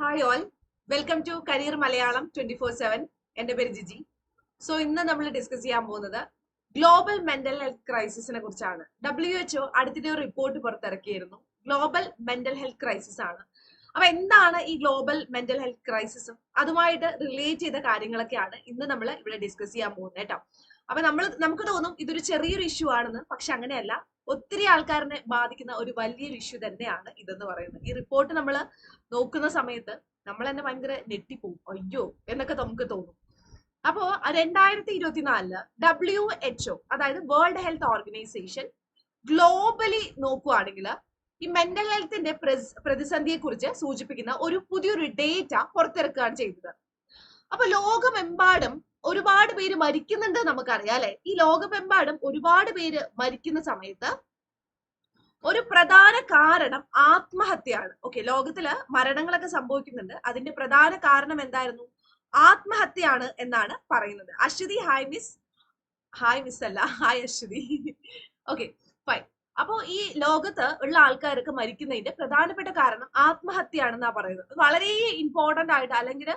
Hi all welcome to career Malayalam twenty four seven എന്റെ പേര് Jiji. So ഇന്ന് നമ്മൾ ഡിസ്കസ് ചെയ്യാൻ പോകുന്നത് ഗ്ലോബൽ മെന്റൽ ഹെൽത്ത് ക്രൈസിസിനെ കുറിച്ചാണ്. ഡബ്ല്യു എച്ച്ഒ അടുത്തിടെ ഒരു റിപ്പോർട്ട് പുറത്തിറക്കിയിരുന്നു. ഗ്ലോബൽ മെന്റൽ ഹെൽത്ത് ക്രൈസിസ് ആണ്. അപ്പൊ എന്താണ് ഈ ഗ്ലോബൽ മെന്റൽ ഹെൽത്ത് ക്രൈസിസും അതുമായിട്ട് റിലേറ്റ് ചെയ്ത കാര്യങ്ങളൊക്കെയാണ് ഇന്ന് നമ്മൾ ഇവിടെ ഡിസ്കസ് ചെയ്യാൻ പോകുന്നത് കേട്ടോ. അപ്പൊ നമ്മൾ നമുക്ക് തോന്നും ഇതൊരു ചെറിയൊരു ഇഷ്യൂ ആണെന്ന് പക്ഷെ അങ്ങനെയല്ല. ഒത്തിരി ആൾക്കാരനെ ബാധിക്കുന്ന ഒരു വലിയൊരു ഇഷ്യൂ തന്നെയാണ് ഇതെന്ന് പറയുന്നത്. ഈ റിപ്പോർട്ട് നമ്മൾ നോക്കുന്ന സമയത്ത് നമ്മൾ തന്നെ ഭയങ്കര ഞെട്ടിപ്പോവും. അയ്യോ എന്നൊക്കെ നമുക്ക് തോന്നും. അപ്പോ രണ്ടായിരത്തി ഇരുപത്തിനാലിൽ ഡബ്ല്യു എച്ച് ഒ അതായത് വേൾഡ് ഹെൽത്ത് ഓർഗനൈസേഷൻ ഗ്ലോബലി നോക്കുകയാണെങ്കിൽ ഈ മെന്റൽ ഹെൽത്തിന്റെ പ്രതിസന്ധിയെ കുറിച്ച് സൂചിപ്പിക്കുന്ന ഒരു പുതിയൊരു ഡേറ്റ പുറത്തിറക്കുകയാണ് ചെയ്തത്. അപ്പൊ ലോകമെമ്പാടും ഒരുപാട് പേര് മരിക്കുന്നുണ്ട് നമുക്കറിയാം അല്ലെ? ഈ ലോകമെമ്പാടും ഒരുപാട് പേര് മരിക്കുന്ന സമയത്ത് ഒരു പ്രധാന കാരണം ആത്മഹത്യയാണ്. ഓക്കെ ലോകത്തിൽ മരണങ്ങളൊക്കെ സംഭവിക്കുന്നുണ്ട്. അതിന്റെ പ്രധാന കാരണം എന്തായിരുന്നു? ആത്മഹത്യയാണ് എന്നാണ് പറയുന്നത്. Aswathi hi miss hi miss അല്ല ഹായ് അശ്വതി. ഓക്കെ ഫൈൻ അപ്പോ ഈ ലോകത്ത് ഉള്ള ആൾക്കാരൊക്കെ മരിക്കുന്നതിന്റെ പ്രധാനപ്പെട്ട കാരണം ആത്മഹത്യയാണെന്നാണ് പറയുന്നത്. വളരെ ഇമ്പോർട്ടന്റ് ആയിട്ട് അല്ലെങ്കിൽ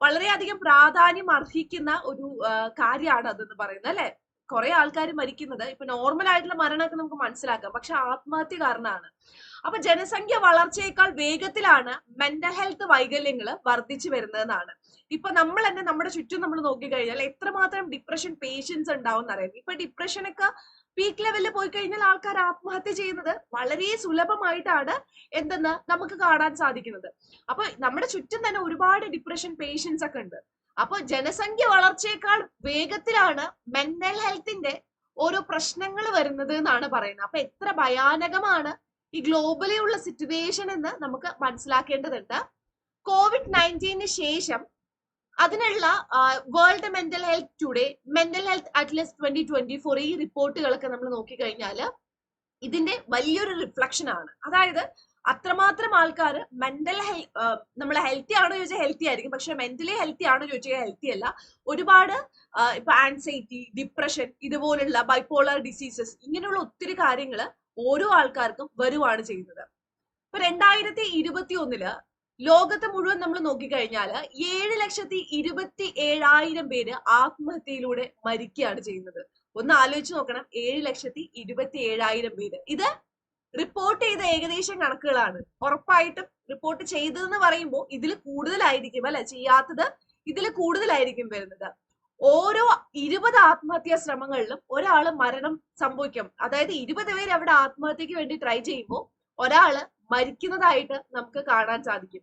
വളരെയധികം പ്രാധാന്യം അർഹിക്കുന്ന ഒരു കാര്യമാണ് അതെന്ന് പറയുന്നത് അല്ലെ? കുറെ ആൾക്കാർ മരിക്കുന്നത്. ഇപ്പൊ നോർമൽ ആയിട്ടുള്ള മരണമൊക്കെ നമുക്ക് മനസ്സിലാക്കാം. പക്ഷെ ആത്മഹത്യ കാരണമാണ്. അപ്പൊ ജനസംഖ്യ വളർച്ചയേക്കാൾ വേഗത്തിലാണ് മെന്റൽ ഹെൽത്ത് വൈകല്യങ്ങൾ വർദ്ധിച്ചു വരുന്നതെന്നാണ്. ഇപ്പൊ നമ്മൾ തന്നെ നമ്മുടെ ചുറ്റും നമ്മൾ നോക്കിക്കഴിഞ്ഞാൽ എത്രമാത്രം ഡിപ്രഷൻ പേഷ്യൻസ് ഉണ്ടാവും എന്നറിയാം ഇപ്പൊ ഡിപ്രഷനൊക്കെ പീക്ക് ലെവലിൽ പോയി കഴിഞ്ഞാൽ ആൾക്കാർ ആത്മഹത്യ ചെയ്യുന്നത് വളരെ സുലഭമായിട്ടാണ് എന്തെന്ന് നമുക്ക് കാണാൻ സാധിക്കുന്നത്. അപ്പൊ നമ്മുടെ ചുറ്റും തന്നെ ഒരുപാട് ഡിപ്രഷൻ പേഷ്യൻസ് ഒക്കെ ഉണ്ട്. അപ്പൊ ജനസംഖ്യ വളർച്ചയേക്കാൾ വേഗത്തിലാണ് മെന്റൽ ഹെൽത്തിന്റെ ഓരോ പ്രശ്നങ്ങൾ വരുന്നത് എന്നാണ് പറയുന്നത്. അപ്പൊ എത്ര ഭയാനകമാണ് ഈ ഗ്ലോബലി ഉള്ള സിറ്റുവേഷൻ എന്ന് നമുക്ക് മനസ്സിലാക്കേണ്ടതുണ്ട്. കോവിഡ് നയന്റീന് ശേഷം അതിനുള്ള world mental health today mental health atlas twenty twenty four ഈ റിപ്പോർട്ടുകളൊക്കെ നമ്മൾ നോക്കിക്കഴിഞ്ഞാൽ ഇതിന്റെ വലിയൊരു റിഫ്ലക്ഷൻ ആണ്. അതായത് അത്രമാത്രം ആൾക്കാർ മെന്റൽ നമ്മൾ ഹെൽത്തി ആണോ ചോദിച്ചാൽ ഹെൽത്തി ആയിരിക്കും. പക്ഷെ മെന്റലി ഹെൽത്തി ആണോ ചോദിച്ചാൽ ഹെൽത്തി അല്ല. ഒരുപാട് ഇപ്പൊ ആൻസൈറ്റി ഡിപ്രഷൻ ഇതുപോലുള്ള ബൈപ്പോളർ ഡിസീസസ് ഇങ്ങനെയുള്ള ഒത്തിരി കാര്യങ്ങൾ ഓരോ ആൾക്കാർക്കും വരുവാണ് ചെയ്യുന്നത്. ഇപ്പൊ രണ്ടായിരത്തി ഇരുപത്തി ഒന്നിൽ ലോകത്ത് മുഴുവൻ നമ്മൾ നോക്കിക്കഴിഞ്ഞാൽ ഏഴ് ലക്ഷത്തി ഇരുപത്തി ഏഴായിരം പേര് ആത്മഹത്യയിലൂടെ മരിക്കുകയാണ് ചെയ്യുന്നത്. ഒന്ന് ആലോചിച്ച് നോക്കണം. ഏഴ് ലക്ഷത്തി ഇരുപത്തി ഏഴായിരം പേര്. ഇത് റിപ്പോർട്ട് ചെയ്ത ഏകദേശം കണക്കുകളാണ്. ഉറപ്പായിട്ടും റിപ്പോർട്ട് ചെയ്തതെന്ന് പറയുമ്പോൾ ഇതിൽ കൂടുതലായിരിക്കും അല്ലെ? ചെയ്യാത്തത് ഇതിൽ കൂടുതലായിരിക്കും വരുന്നത്. ഓരോ ഇരുപത് ആത്മഹത്യാ ശ്രമങ്ങളിലും ഒരാൾ മരണം സംഭവിക്കും. അതായത് ഇരുപത് പേര് അവിടെ ആത്മഹത്യക്ക് വേണ്ടി ട്രൈ ചെയ്യുമ്പോൾ ഒരാൾ മരിക്കുന്നതായിട്ട് നമുക്ക് കാണാൻ സാധിക്കും.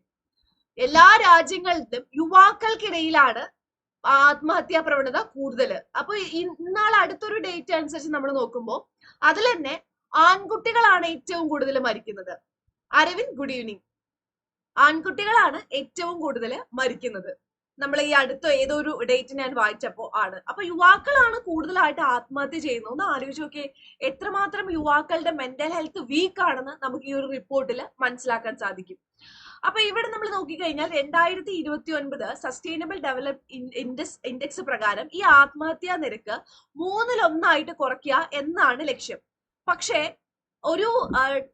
എല്ലാ രാജ്യങ്ങളിലും യുവാക്കൾക്കിടയിലാണ് ആത്മഹത്യാ പ്രവണത കൂടുതൽ അപ്പൊ ഇന്നാൾ അടുത്തൊരു ഡേറ്റ് അനുസരിച്ച് നമ്മൾ നോക്കുമ്പോൾ അതിൽ തന്നെ ആൺകുട്ടികളാണ് ഏറ്റവും കൂടുതൽ മരിക്കുന്നത്. അരവിന്ദ് ഗുഡ് ഈവനിങ് ആൺകുട്ടികളാണ് ഏറ്റവും കൂടുതൽ മരിക്കുന്നത്. നമ്മൾ ഈ അടുത്ത ഏതോ ഒരു ഡേറ്റ് ഞാൻ വായിച്ചപ്പോ ആണ്. അപ്പൊ യുവാക്കളാണ് കൂടുതലായിട്ട് ആത്മഹത്യ ചെയ്യുന്നത്. ഒന്ന് ആലോചിച്ച് നോക്കിയേ എത്രമാത്രം യുവാക്കളുടെ മെന്റൽ ഹെൽത്ത് വീക്ക് ആണെന്ന് നമുക്ക് ഈ ഒരു റിപ്പോർട്ടിൽ മനസ്സിലാക്കാൻ സാധിക്കും. അപ്പൊ ഇവിടെ നമ്മൾ നോക്കിക്കഴിഞ്ഞാൽ രണ്ടായിരത്തി ഇരുപത്തി ഒൻപത് സസ്റ്റൈനബിൾ ഡെവലപ്പ് ഇൻഡെക്സ് ഇൻഡെക്സ് പ്രകാരം ഈ ആത്മഹത്യാ നിരക്ക് മൂന്നിലൊന്നായിട്ട് കുറയ്ക്കുക എന്നാണ് ലക്ഷ്യം. പക്ഷേ ഒരു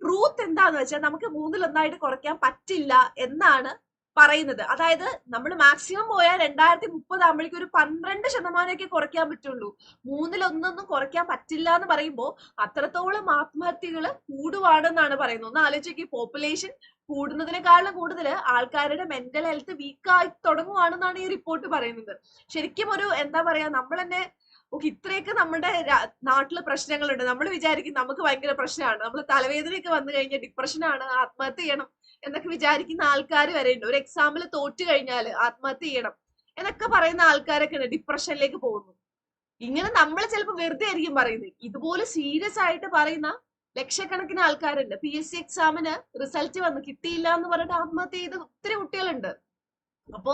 ട്രൂത്ത് എന്താന്ന് വെച്ചാൽ നമുക്ക് മൂന്നിലൊന്നായിട്ട് കുറയ്ക്കാൻ പറ്റില്ല എന്നാണ് പറയുന്നത്. അതായത് നമ്മൾ മാക്സിമം പോയാൽ രണ്ടായിരത്തി മുപ്പത് ആകുമ്പോഴേക്കും ഒരു പന്ത്രണ്ട് ശതമാനമൊക്കെ കുറയ്ക്കാൻ പറ്റുള്ളൂ. മൂന്നിലൊന്നൊന്നും കുറയ്ക്കാൻ പറ്റില്ല എന്ന് പറയുമ്പോൾ അത്രത്തോളം ആത്മഹത്യകൾ കൂടുവാണെന്നാണ് പറയുന്നത്. ഒന്ന് ആലോചിക്കുക പോപ്പുലേഷൻ കൂടുന്നതിനേക്കാളും കൂടുതൽ ആൾക്കാരുടെ മെന്റൽ ഹെൽത്ത് വീക്ക് ആയി തുടങ്ങുവാണെന്നാണ് ഈ റിപ്പോർട്ട് പറയുന്നത്. ശരിക്കും ഒരു എന്താ പറയാ നമ്മൾ തന്നെ ഇത്രയൊക്കെ നമ്മുടെ നാട്ടിൽ പ്രശ്നങ്ങളുണ്ട്. നമ്മൾ വിചാരിക്കും നമുക്ക് ഭയങ്കര പ്രശ്നമാണ്. നമ്മൾ തലവേദനയൊക്കെ വന്നു കഴിഞ്ഞാൽ ഡിപ്രഷനാണ് ആത്മഹത്യ ചെയ്യണം എന്നൊക്കെ വിചാരിക്കുന്ന ആൾക്കാർ വരെ ഉണ്ട്. ഒരു എക്സാമ്പിൾ തോറ്റു കഴിഞ്ഞാൽ ആത്മഹത്യ ചെയ്യണം എന്നൊക്കെ പറയുന്ന ആൾക്കാരൊക്കെ ഉണ്ട് ഡിപ്രഷനിലേക്ക് പോകുന്നു. ഇങ്ങനെ നമ്മൾ ചിലപ്പോൾ വെറുതെ ആയിരിക്കും പറയുന്നത്. ഇതുപോലെ സീരിയസ് ആയിട്ട് പറയുന്ന ലക്ഷക്കണക്കിന് ആൾക്കാരുണ്ട്. പി എസ് സി എക്സാമിന് റിസൾട്ട് വന്ന്. കിട്ടിയില്ല എന്ന് പറഞ്ഞിട്ട് ആത്മഹത്യ ചെയ്ത ഒത്തിരി കുട്ടികളുണ്ട്. അപ്പോ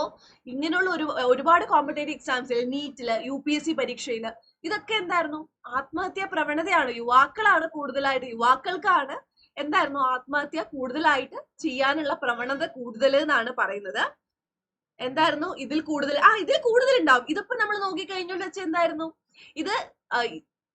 ഇങ്ങനെയുള്ള ഒരു ഒരുപാട് കോമ്പറ്റേറ്റീവ് എക്സാംസിൽ നീറ്റിൽ യു പി എസ് സി പരീക്ഷയിൽ ഇതൊക്കെ എന്തായിരുന്നു? ആത്മഹത്യാ പ്രവണതയാണ്. യുവാക്കളാണ് കൂടുതലായിട്ട് യുവാക്കൾക്കാണ് എന്തായിരുന്നു ആത്മഹത്യ കൂടുതലായിട്ട് ചെയ്യാനുള്ള പ്രവണത കൂടുതൽ എന്നാണ് പറയുന്നത്. എന്തായിരുന്നു? ഇതിൽ കൂടുതൽ ആ ഇതിൽ കൂടുതൽ ഉണ്ടാവും. ഇതിപ്പോ നമ്മൾ നോക്കിക്കഴിഞ്ഞാൽ വെച്ചാൽ എന്തായിരുന്നു? ഇത്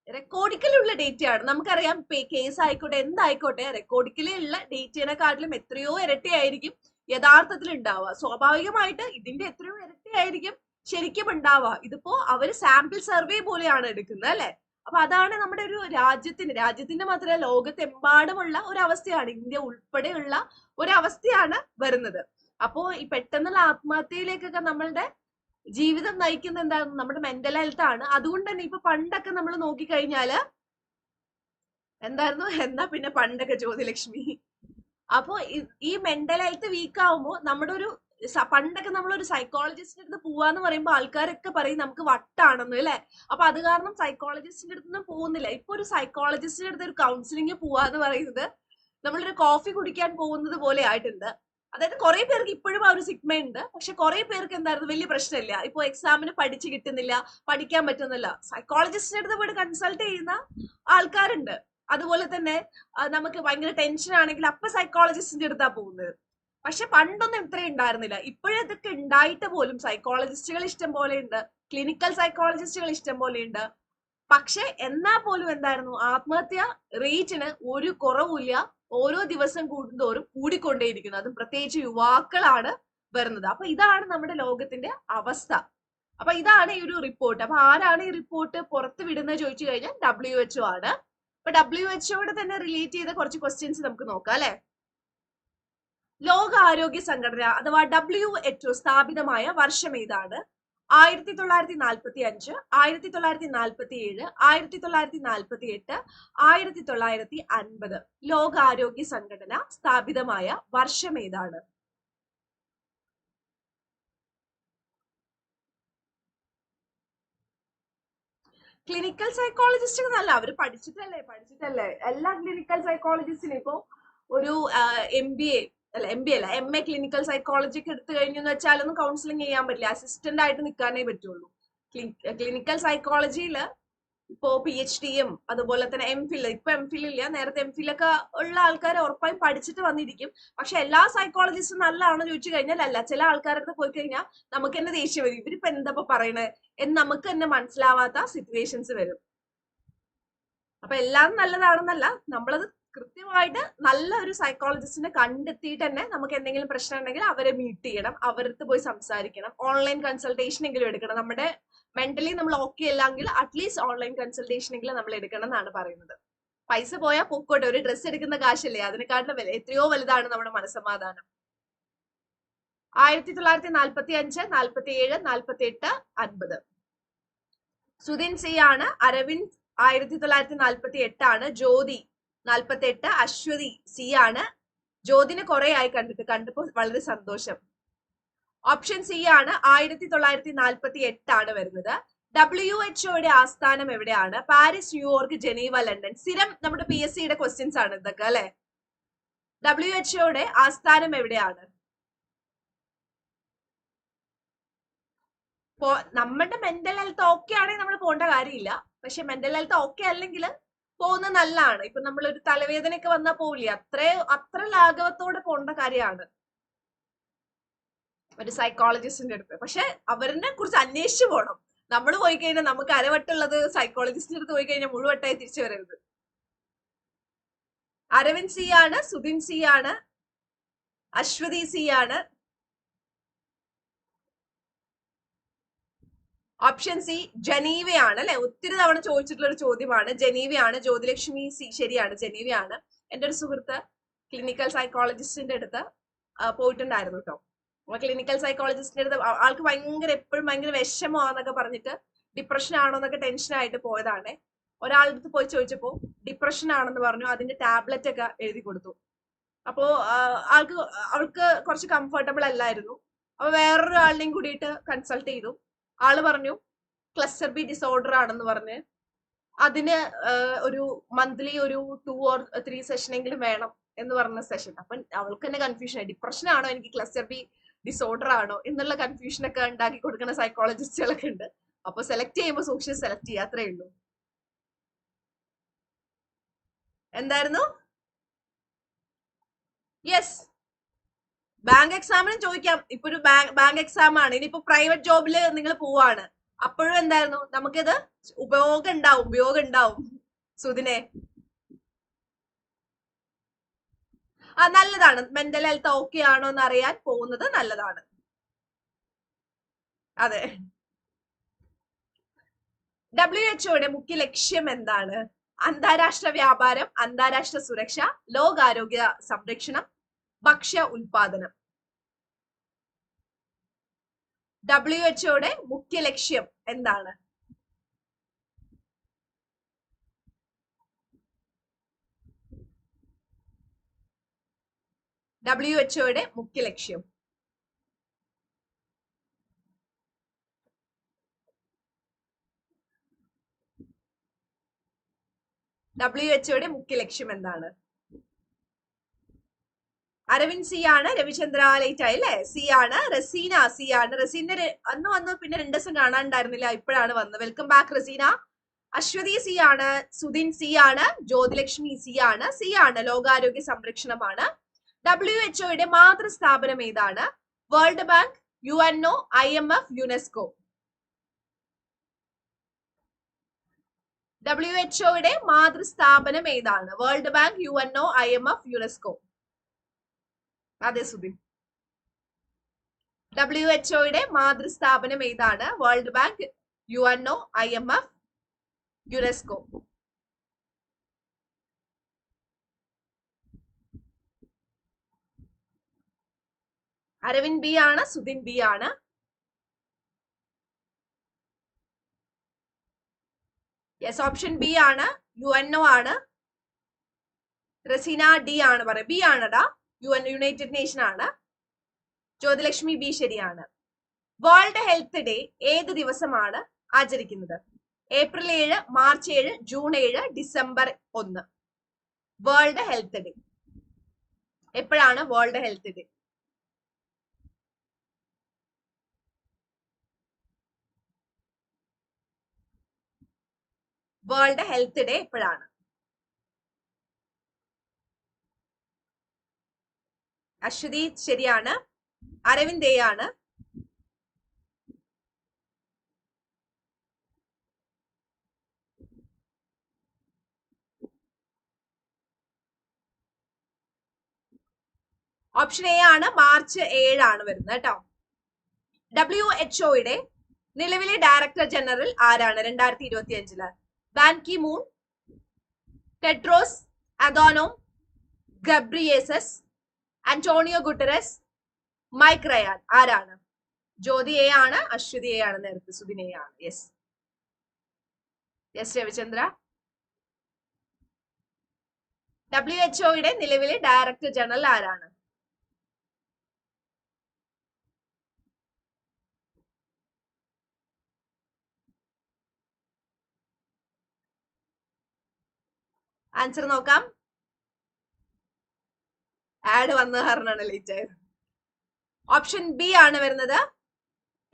റെക്കോർഡിക്കലുള്ള ഡേറ്റയാണ് നമുക്കറിയാം കേസ് ആയിക്കോട്ടെ എന്തായിക്കോട്ടെ റെക്കോർഡിക്കലുള്ള ഡേറ്റയെക്കാട്ടിലും എത്രയോ ഇരട്ടിയായിരിക്കും യഥാർത്ഥത്തിൽ ഉണ്ടാവുക. സ്വാഭാവികമായിട്ട് ഇതിന്റെ എത്രയോ ഇരട്ടിയായിരിക്കും ശരിക്കും ഉണ്ടാവുക. ഇതിപ്പോ അവർ സാമ്പിൾ സർവേ പോലെയാണ് എടുക്കുന്നത് അല്ലെ? അപ്പൊ അതാണ് നമ്മുടെ ഒരു രാജ്യത്തിന് രാജ്യത്തിന്റെ മാത്രമല്ല ലോകത്തെമ്പാടുമുള്ള ഒരു അവസ്ഥയാണ് ഇന്ത്യ ഉൾപ്പെടെയുള്ള ഒരവസ്ഥയാണ് വരുന്നത്. അപ്പോ ഈ പെട്ടെന്നുള്ള ആത്മഹത്യയിലേക്കൊക്കെ നമ്മളുടെ ജീവിതം നയിക്കുന്ന എന്താണ്? നമ്മുടെ മെന്റൽ ഹെൽത്ത് ആണ്. അതുകൊണ്ട് തന്നെ ഇപ്പൊ പണ്ടൊക്കെ നമ്മൾ നോക്കിക്കഴിഞ്ഞാൽ എന്തായിരുന്നു? എന്നാ പിന്നെ പണ്ടൊക്കെ ജ്യോതിലക്ഷ്മി. അപ്പോ ഈ- മെന്റൽ ഹെൽത്ത് വീക്ക് ആവുമ്പോൾ നമ്മുടെ ഒരു പണ്ടൊക്കെ നമ്മൾ ഒരു സൈക്കോളജിസ്റ്റിന്റെ അടുത്ത് പോവാന്ന് പറയുമ്പോൾ ആൾക്കാരൊക്കെ പറയും നമുക്ക് വട്ടാണെന്ന് അല്ലെ? അപ്പൊ അത് കാരണം സൈക്കോളജിസ്റ്റിന്റെ അടുത്തൊന്നും പോകുന്നില്ല. ഇപ്പൊ ഒരു സൈക്കോളജിസ്റ്റിന്റെ അടുത്ത് ഒരു കൗൺസിലിംഗ് പോവാന്ന് പറയുന്നത് നമ്മളൊരു കോഫി കുടിക്കാൻ പോകുന്നത് പോലെ ആയിട്ടുണ്ട്. അതായത് കുറെ പേർക്ക് ഇപ്പോഴും ആ ഒരു സിഗ്മ ഉണ്ട് പക്ഷെ കുറെ പേർക്ക് എന്തായിരുന്നു? വലിയ പ്രശ്നമില്ല. ഇപ്പോൾ എക്സാമിന് പഠിച്ചു കിട്ടുന്നില്ല പഠിക്കാൻ പറ്റുന്നില്ല. സൈക്കോളജിസ്റ്റിന്റെ അടുത്ത് പോയിട്ട് കൺസൾട്ട് ചെയ്യുന്ന ആൾക്കാരുണ്ട്. അതുപോലെ തന്നെ നമുക്ക് ഭയങ്കര ടെൻഷൻ ആണെങ്കിൽ അപ്പൊ സൈക്കോളജിസ്റ്റിന്റെ അടുത്താ പോകുന്നത്. പക്ഷെ പണ്ടൊന്നും ഇത്രയും ഉണ്ടായിരുന്നില്ല. ഇപ്പോഴതൊക്കെ ഉണ്ടായിട്ട് പോലും സൈക്കോളജിസ്റ്റുകൾ ഇഷ്ടം പോലെ ഉണ്ട്. ക്ലിനിക്കൽ സൈക്കോളജിസ്റ്റുകൾ ഇഷ്ടം പോലെ ഉണ്ട്. പക്ഷെ എന്നാ പോലും എന്തായിരുന്നു? ആത്മഹത്യ റേറ്റിന് ഒരു കുറവുമില്ല. ഓരോ ദിവസം കൂടുന്തോറും കൂടിക്കൊണ്ടേയിരിക്കുന്നു. അതും പ്രത്യേകിച്ച് യുവാക്കളാണ് വരുന്നത്. അപ്പൊ ഇതാണ് നമ്മുടെ ലോകത്തിന്റെ അവസ്ഥ. അപ്പൊ ഇതാണ് ഈ ഒരു റിപ്പോർട്ട് അപ്പൊ ആരാണ് ഈ റിപ്പോർട്ട് പുറത്ത് വിടുന്നത് ചോദിച്ചു കഴിഞ്ഞാൽ ഡബ്ല്യു എച്ച്ഒ ആണ്. അപ്പൊ ഡബ്ല്യു എച്ച്ഒയോട് തന്നെ റിലേറ്റ് ചെയ്ത കുറച്ച് ക്വസ്റ്റ്യൻസ് നമുക്ക് നോക്കാം അല്ലെ? ലോകാരോഗ്യ സംഘടന അഥവാ ഡബ്ല്യു എച്ച്ഒ സ്ഥാപിതമായ വർഷം ഏതാണ്? ആയിരത്തി തൊള്ളായിരത്തി നാൽപ്പത്തി അഞ്ച് ആയിരത്തി തൊള്ളായിരത്തി നാൽപ്പത്തി ഏഴ് ആയിരത്തി തൊള്ളായിരത്തി നാൽപ്പത്തി എട്ട് ആയിരത്തി തൊള്ളായിരത്തി അൻപത് ലോകാരോഗ്യ സംഘടന സ്ഥാപിതമായ വർഷം ഏതാണ്? ക്ലിനിക്കൽ സൈക്കോളജിസ്റ്റ് എന്നല്ല അവർ പഠിച്ചിട്ടല്ലേ പഠിച്ചിട്ടല്ലേ. എല്ലാ ക്ലിനിക്കൽ സൈക്കോളജിസ്റ്റിനും ഇപ്പോ ഒരു എം ബി എ അല്ല എം ബി അല്ല എം എ ക്ലിനിക്കൽ സൈക്കോളജിക്ക് എടുത്തു കഴിഞ്ഞു എന്ന് വെച്ചാലൊന്നും കൗൺസിലിംഗ് ചെയ്യാൻ പറ്റില്ല. അസിസ്റ്റന്റ് ആയിട്ട് നിൽക്കാനേ പറ്റുള്ളൂ. ക്ലിനിക്കൽ സൈക്കോളജിയിൽ ഇപ്പോ പി എച്ച് ഡിയും അതുപോലെ തന്നെ എം ഫിൽ ഇപ്പൊ എം ഫിൽ ഇല്ല. നേരത്തെ എം ഫിലൊക്കെ ഉള്ള ആൾക്കാരെ ഉറപ്പായും പഠിച്ചിട്ട് വന്നിരിക്കും. പക്ഷെ എല്ലാ സൈക്കോളജിസ്റ്റും നല്ലതാണോ ചോദിച്ചു കഴിഞ്ഞാൽ അല്ല. ചില ആൾക്കാരുടെ പോയി കഴിഞ്ഞാൽ നമുക്ക് തന്നെ ദേഷ്യം വരും. ഇവരിപ്പോ എന്താ പറയണേ എന്ന് നമുക്ക് തന്നെ മനസ്സിലാവാത്ത സിറ്റുവേഷൻസ് വരും. അപ്പൊ എല്ലാം നല്ലതാണെന്നല്ല നമ്മളത് കൃത്യമായിട്ട് നല്ല ഒരു സൈക്കോളജിസ്റ്റിനെ കണ്ടെത്തിയിട്ട് തന്നെ നമുക്ക് എന്തെങ്കിലും പ്രശ്നം ഉണ്ടെങ്കിൽ അവരെ മീറ്റ് ചെയ്യണം. അവരടുത്ത് പോയി സംസാരിക്കണം. ഓൺലൈൻ കൺസൾട്ടേഷൻ എങ്കിലും എടുക്കണം. നമ്മുടെ മെന്റലി നമ്മൾ ഓക്കെ അല്ലെങ്കിൽ അറ്റ്ലീസ്റ്റ് ഓൺലൈൻ കൺസൾട്ടേഷൻ എങ്കിലും നമ്മൾ എടുക്കണം എന്നാണ് പറയുന്നത്. പൈസ പോയാൽ പൊക്കോട്ടെ. ഒരു ഡ്രസ്സ് എടുക്കുന്ന കാശല്ലേ. അതിനെക്കാട്ടിലും വില എത്രയോ വലുതാണ് നമ്മുടെ മനസ്സമാധാനം. ആയിരത്തി തൊള്ളായിരത്തി നാൽപ്പത്തി അഞ്ച് നാൽപ്പത്തി ഏഴ് നാൽപ്പത്തി എട്ട് അൻപത്. സുധിൻ സി ആണ് അരവിന്ദ് ആയിരത്തി തൊള്ളായിരത്തി നാൽപ്പത്തി എട്ടാണ് ജ്യോതി നാൽപ്പത്തി എട്ട് അശ്വതി സി ആണ് ജ്യോതിനെ കുറെ ആയി കണ്ടിട്ട് കണ്ടപ്പോൾ വളരെ സന്തോഷം. ഓപ്ഷൻ സി ആണ്. ആയിരത്തി തൊള്ളായിരത്തി നാൽപ്പത്തി എട്ടാണ് വരുന്നത്. ഡബ്ല്യു എച്ച് ഒയുടെ ആസ്ഥാനം എവിടെയാണ്? Paris New York Geneva London. സ്ഥിരം നമ്മുടെ പി എസ് സിയുടെ ക്വസ്റ്റ്യൻസ് ആണ് ഇതൊക്കെ അല്ലെ? ഡബ്ല്യു എച്ച് ഒയുടെ ആസ്ഥാനം എവിടെയാണ്? നമ്മുടെ മെന്റൽ ഹെൽത്ത് ഓക്കെ ആണെങ്കിൽ നമ്മൾ പോകേണ്ട കാര്യമില്ല. പക്ഷെ മെന്റൽ ഹെൽത്ത് ഓക്കെ അല്ലെങ്കിൽ പോകുന്നത് നല്ലതാണ് ഇപ്പൊ നമ്മൾ ഒരു തലവേദനയൊക്കെ വന്നാൽ പോവില്ലേ അത്ര അത്ര ലാഘവത്തോടെ പോകേണ്ട കാര്യമാണ്. ഒരു സൈക്കോളജിസ്റ്റിന്റെ അടുത്ത്. പക്ഷെ അവരിനെ കുറിച്ച് അന്വേഷിച്ചു പോകണം നമ്മൾ പോയി കഴിഞ്ഞാൽ നമുക്ക് അരവട്ടുള്ളത് സൈക്കോളജിസ്റ്റിന്റെ അടുത്ത് പോയി കഴിഞ്ഞാൽ മുഴുവട്ടായി തിരിച്ചു വരരുത്. അരവിന്ദ് സി ആണ് സുധിൻ സി ആണ് അശ്വതി സി ആണ് ഓപ്ഷൻ സി ജനീവയാണ് അല്ലെ? ഒത്തിരി തവണ ചോദിച്ചിട്ടുള്ള ഒരു ചോദ്യമാണ്. ജനീവയാണ് ജ്യോതിലക്ഷ്മി സി ശരിയാണ് ജനീവയാണ്. എന്റെ ഒരു സുഹൃത്ത് ക്ലിനിക്കൽ സൈക്കോളജിസ്റ്റിന്റെ അടുത്ത് പോയിട്ടുണ്ടായിരുന്നു കേട്ടോ ക്ലിനിക്കൽ സൈക്കോളജിസ്റ്റിന്റെ അടുത്ത് ആൾക്ക് ഭയങ്കര എപ്പോഴും ഭയങ്കര വിഷമമാണെന്നൊക്കെ പറഞ്ഞിട്ട് ഡിപ്രഷൻ ആണോ എന്നൊക്കെ ടെൻഷൻ ആയിട്ട് പോയതാണ്. ഒരാളുടെ പോയി ചോദിച്ചപ്പോ ഡിപ്രഷൻ ആണെന്ന് പറഞ്ഞു അതിന്റെ ടാബ്ലറ്റ് ഒക്കെ എഴുതി കൊടുത്തു. അപ്പോ ആൾക്ക് അവൾക്ക് കുറച്ച് കംഫർട്ടബിൾ അല്ലായിരുന്നു. അപ്പൊ വേറൊരു ആളിനെയും കൂടിയിട്ട് കൺസൾട്ട് ചെയ്തു. ആൾ പറഞ്ഞു ക്ലസ്റ്റർ ബി ഡിസോർഡർ ആണെന്ന് പറഞ്ഞ്. അതിന് ഒരു മന്ത്ലി ഒരു ടു ഓർ ത്രീ സെഷൻ എങ്കിലും വേണം എന്ന് പറഞ്ഞ സെഷൻ അപ്പം അവൾക്ക് തന്നെ കൺഫ്യൂഷൻ ആയി. ഡിപ്രഷൻ ആണോ എനിക്ക് ക്ലസ്റ്റർ ബി ഡിസോർഡർ ആണോ എന്നുള്ള കൺഫ്യൂഷൻ ഒക്കെ ഉണ്ടാക്കി കൊടുക്കുന്ന സൈക്കോളജിസ്റ്റുകളൊക്കെ ഉണ്ട്. അപ്പൊ സെലക്ട് ചെയ്യുമ്പോൾ സൂക്ഷിച്ച് സെലക്ട് ചെയ്യാത്രേ ഉള്ളൂ. എന്തായിരുന്നു? യെസ് ബാങ്ക് എക്സാമിനും ചോദിക്കാം. ഇപ്പൊ ഒരു ബാങ്ക് എക്സാം ആണ്. ഇനിയിപ്പോ പ്രൈവറ്റ് ജോബിൽ നിങ്ങൾ പോവാണ്. അപ്പോഴും എന്തായിരുന്നു? നമുക്കിത് ഉപയോഗം ഉണ്ടാവും ഉപയോഗം ഉണ്ടാവും. സുദിനെ ആ നല്ലതാണ്. മെന്റൽ ഹെൽത്ത് ഓക്കെ ആണോ എന്ന് അറിയാൻ പോകുന്നത് നല്ലതാണ്. അതെ. ഡബ്ല്യു എച്ച്ഒയുടെ മുഖ്യ ലക്ഷ്യം എന്താണ്? അന്താരാഷ്ട്ര വ്യാപാരം അന്താരാഷ്ട്ര സുരക്ഷ ലോകാരോഗ്യ സംരക്ഷണം ഭക്ഷ്യ ഉൽപാദനം. ഡബ്ല്യു എച്ച്ഒയുടെ മുഖ്യ ലക്ഷ്യം എന്താണ്? ഡബ്ല്യു എച്ച്ഒയുടെ മുഖ്യ ലക്ഷ്യം. ഡബ്ല്യു എച്ച്ഒയുടെ മുഖ്യ ലക്ഷ്യം എന്താണ്? അരവിന്ദ് സി ആണ് രവിചന്ദ്ര ലേറ്റ് ആയി അല്ലേ സി ആണ്. റസീന സി ആണ്. റസീന അന്ന് വന്നു പിന്നെ രണ്ടു ദിവസം കാണാനുണ്ടായിരുന്നില്ല ഇപ്പോഴാണ് വന്നത്. Welcome back Raseena. Aswathi C ആണ്. സുധിൻ സി ആണ്. ജ്യോതിലക്ഷ്മി സി ആണ്. സി ആണ്. ലോകാരോഗ്യ സംരക്ഷണമാണ്. ഡബ്ല്യു എച്ച് ഒയുടെ മാതൃസ്ഥാപനം ഏതാണ്? World Bank U N O I M F UNESCO. W H ഒയുടെ മാതൃസ്ഥാപനം ഏതാണ്? World Bank U N O I M F UNESCO. അതെ സുബിൻ ഡബ്ല്യു എച്ച്ഒയുടെ മാതൃസ്ഥാപനം ഏതാണ്? World Bank U N O I M F UNESCO Aravind B ആണ് Sudhin B ആണ്. Yes option B ആണ് യു എൻ ഒ ആണ്. റസീന ഡി ആണ് പറയാം. ബി ആണടാ. യു എൻ യുണൈറ്റഡ് നേഷൻ ആണ്. ജ്യോതിലക്ഷ്മി ബി ശരിയാണ്. വേൾഡ് ഹെൽത്ത് ഡേ ഏത് ദിവസമാണ് ആചരിക്കുന്നത്? ഏപ്രിൽ ഏഴ് മാർച്ച് ഏഴ് ജൂൺ ഏഴ് ഡിസംബർ ഒന്ന്. വേൾഡ് ഹെൽത്ത് ഡേ എപ്പോഴാണ് world health day world health day എപ്പോഴാണ്? അശ്വതി ശരിയാണ്. അരവിന്ദ് എ ആണ് ഓപ്ഷൻ എ ആണ്. മാർച്ച് ഏഴാണ് വരുന്നത് കേട്ടോ. ഡബ്ല്യു എച്ച് ഒയുടെ നിലവിലെ ഡയറക്ടർ ജനറൽ ആരാണ് രണ്ടായിരത്തി ഇരുപത്തി അഞ്ചിൽ Ban Ki Moon Tedros Adhanom Ghebreyesus Antonio Guterres Mike Ryan. ആരാണ്? ജ്യോതി എ ആണ് അശ്വതി എ ആണ് നേരത്തെ സുദിൻ എ ആണ്. Yes yes Ravichandra. ഡബ്ല്യു എച്ച്ഒയുടെ നിലവിലെ ഡയറക്ടർ ജനറൽ ആരാണ്? ആൻസർ നോക്കാം. ആഡ് വന്ന കാരണമാണ് ലേറ്റ് ആയത്. ഓപ്ഷൻ ബി ആണ് വരുന്നത്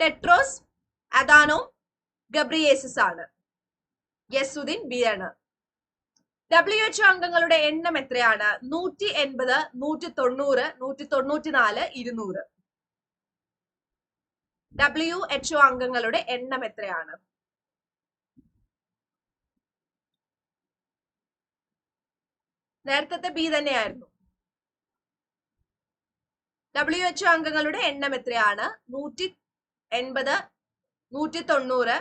ടെട്രോസ് അദാനോ ഗബ്രിയേസസ് ആണ്. യസുദ്ദീൻ ബി ആണ്. ഡബ്ല്യു എച്ച് അംഗങ്ങളുടെ എണ്ണം എത്രയാണ്? നൂറ്റി എൺപത് നൂറ്റി തൊണ്ണൂറ് നൂറ്റി തൊണ്ണൂറ്റി നാല് ഇരുന്നൂറ് ഡബ്ല്യു എച്ച് അംഗങ്ങളുടെ എണ്ണം എത്രയാണ്? നേരത്തെ ബി തന്നെയായിരുന്നു. ഡബ്ല്യു എച്ച് അംഗങ്ങളുടെ എണ്ണം എത്രയാണ്? നൂറ്റി എൺപത് നൂറ്റി തൊണ്ണൂറ്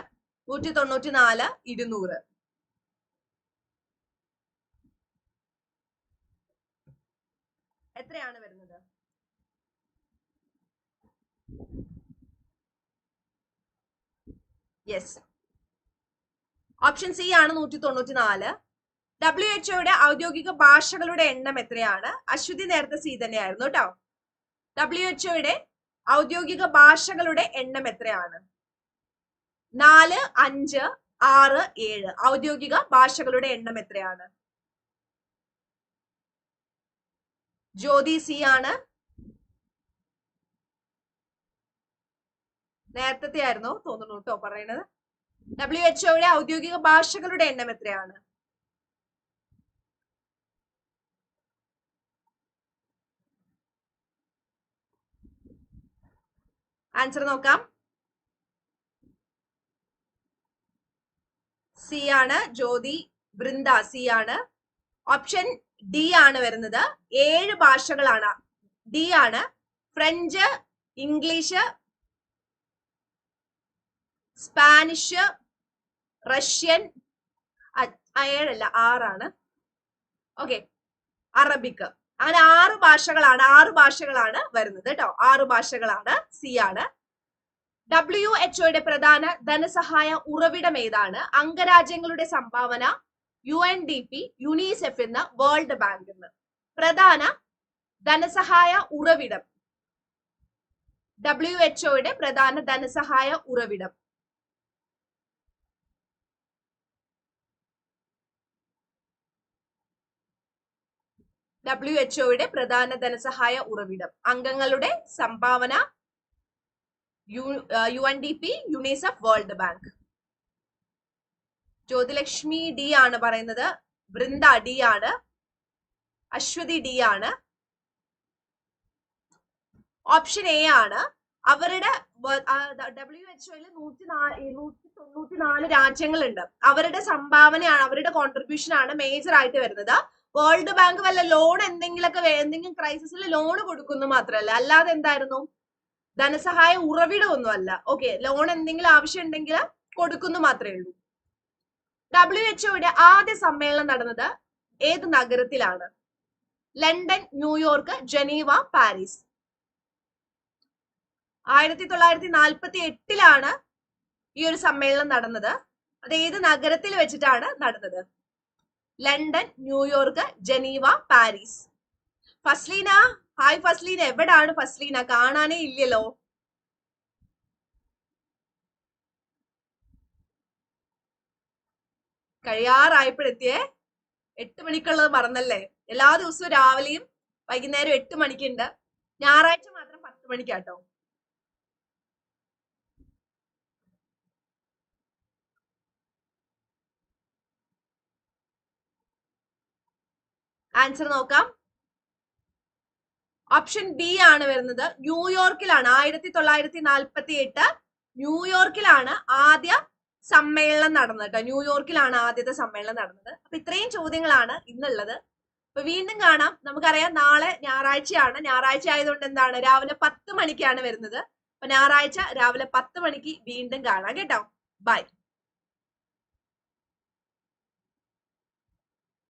നൂറ്റി തൊണ്ണൂറ്റി നാല് ഇരുന്നൂറ്. എത്രയാണ് വരുന്നത്? യെസ് ഓപ്ഷൻ സി ആണ് നൂറ്റി തൊണ്ണൂറ്റി നാല് ഡബ്ല്യു എച്ച്ഒയുടെ ഔദ്യോഗിക ഭാഷകളുടെ എണ്ണം എത്രയാണ്? അശ്വതി നേരത്തെ സി തന്നെയായിരുന്നു കേട്ടോ. ഡബ്ല്യു എച്ച്ഒയുടെ ഔദ്യോഗിക ഭാഷകളുടെ എണ്ണം എത്രയാണ്? നാല് അഞ്ച് ആറ് ഏഴ്. ഔദ്യോഗിക ഭാഷകളുടെ എണ്ണം എത്രയാണ്? ജ്യോതി സി ആണ്. നേരത്തെ ആയിരുന്നു തോന്നുന്നു കേട്ടോ പറയണത്. ഡബ്ല്യു എച്ച്ഒയുടെ ഔദ്യോഗിക ഭാഷകളുടെ എണ്ണം എത്രയാണ്? ആൻസർ നോക്കാം. സി ആണ് ജ്യോതി ബൃന്ദ സി ആണ്. ഓപ്ഷൻ ഡി ആണ് വരുന്നത്. ഏഴ് ഭാഷകളാണ്. ഡി ആണ് ഫ്രഞ്ച് ഇംഗ്ലീഷ് സ്പാനിഷ് റഷ്യൻ ഏഴല്ല ആറാണ്. ഓക്കെ അറബിക് അങ്ങനെ ആറ് ഭാഷകളാണ് ആറ് ഭാഷകളാണ് വരുന്നത് കേട്ടോ. ആറ് ഭാഷകളാണ് സി ആണ്. ഡബ്ല്യു എച്ച് ഒയുടെ പ്രധാന ധനസഹായ ഉറവിടം ഏതാണ്? അംഗരാജ്യങ്ങളുടെ സംഭാവന U N D P UNICEF എന്ന് വേൾഡ് ബാങ്ക് എന്ന് പ്രധാന ധനസഹായ ഉറവിടം. ഡബ്ല്യു എച്ച് ഒയുടെ പ്രധാന ധനസഹായ ഉറവിടം. ഡബ്ല്യു എച്ച്ഒയുടെ പ്രധാന ധനസഹായ ഉറവിടം. അംഗങ്ങളുടെ സംഭാവന U N D P UNICEF world bank Jyothilakshmi D ആണ് പറയുന്നത്. വൃന്ദ ഡി ആണ്. അശ്വതി ഡി ആണ്. ഓപ്ഷൻ എ ആണ്. അവരുടെ ഡബ്ല്യു എച്ച്ഒയിൽ നൂറ്റി നാല് നൂറ്റി തൊണ്ണൂറ്റി നാല് രാജ്യങ്ങളുണ്ട്. അവരുടെ സംഭാവനയാണ് അവരുടെ കോൺട്രിബ്യൂഷൻ ആണ് മേജർ ആയിട്ട് വരുന്നത്. വേൾഡ് ബാങ്ക് വല്ല ലോൺ എന്തെങ്കിലുമൊക്കെ എന്തെങ്കിലും ക്രൈസിസിൽ ലോൺ കൊടുക്കുന്നു മാത്രമല്ല. അല്ലാതെ എന്തായിരുന്നു? ധനസഹായ ഉറവിടമൊന്നും അല്ല ഓക്കെ ലോൺ എന്തെങ്കിലും ആവശ്യം ഉണ്ടെങ്കിൽ കൊടുക്കുന്നു മാത്രമേ ഉള്ളൂ. ഡബ്ല്യു എച്ച്ഒയുടെ ആദ്യ സമ്മേളനം നടന്നത് ഏത് നഗരത്തിലാണ്? ലണ്ടൻ ന്യൂയോർക്ക് ജനീവ പാരീസ് ആയിരത്തി തൊള്ളായിരത്തി നാൽപ്പത്തി എട്ടിലാണ് ഈ ഒരു സമ്മേളനം നടന്നത്. അത് ഏത് നഗരത്തിൽ വെച്ചിട്ടാണ് നടന്നത്? London New York Geneva Paris. Fasleena hi Fasleena എവിടാണ് ഫസ്ലീന? കാണാനേ ഇല്ലല്ലോ. കഴിയാറായപ്പോഴെത്തിയേ. എട്ട് മണിക്കുള്ളത് മറന്നല്ലേ? എല്ലാ ദിവസവും രാവിലെയും വൈകുന്നേരം എട്ട് മണിക്കുണ്ട്. ഞായറാഴ്ച മാത്രം പത്ത് മണിക്കാട്ടോ. ആൻസർ നോക്കാം. ഓപ്ഷൻ ബി ആണ് വരുന്നത്. ന്യൂയോർക്കിലാണ് ആയിരത്തി തൊള്ളായിരത്തി നാൽപ്പത്തി എട്ട് ന്യൂയോർക്കിലാണ് ആദ്യ സമ്മേളനം നടന്നത് കേട്ടോ. ന്യൂയോർക്കിലാണ് ആദ്യത്തെ സമ്മേളനം നടന്നത്. അപ്പൊ ഇത്രയും ചോദ്യങ്ങളാണ് ഇന്നുള്ളത്. അപ്പൊ വീണ്ടും കാണാം. നമുക്കറിയാം നാളെ ഞായറാഴ്ചയാണ്. ഞായറാഴ്ച ആയതുകൊണ്ട് എന്താണ്? രാവിലെ പത്ത് മണിക്കാണ് വരുന്നത്. അപ്പൊ ഞായറാഴ്ച രാവിലെ പത്ത് മണിക്ക് വീണ്ടും കാണാം കേട്ടോ. ബൈ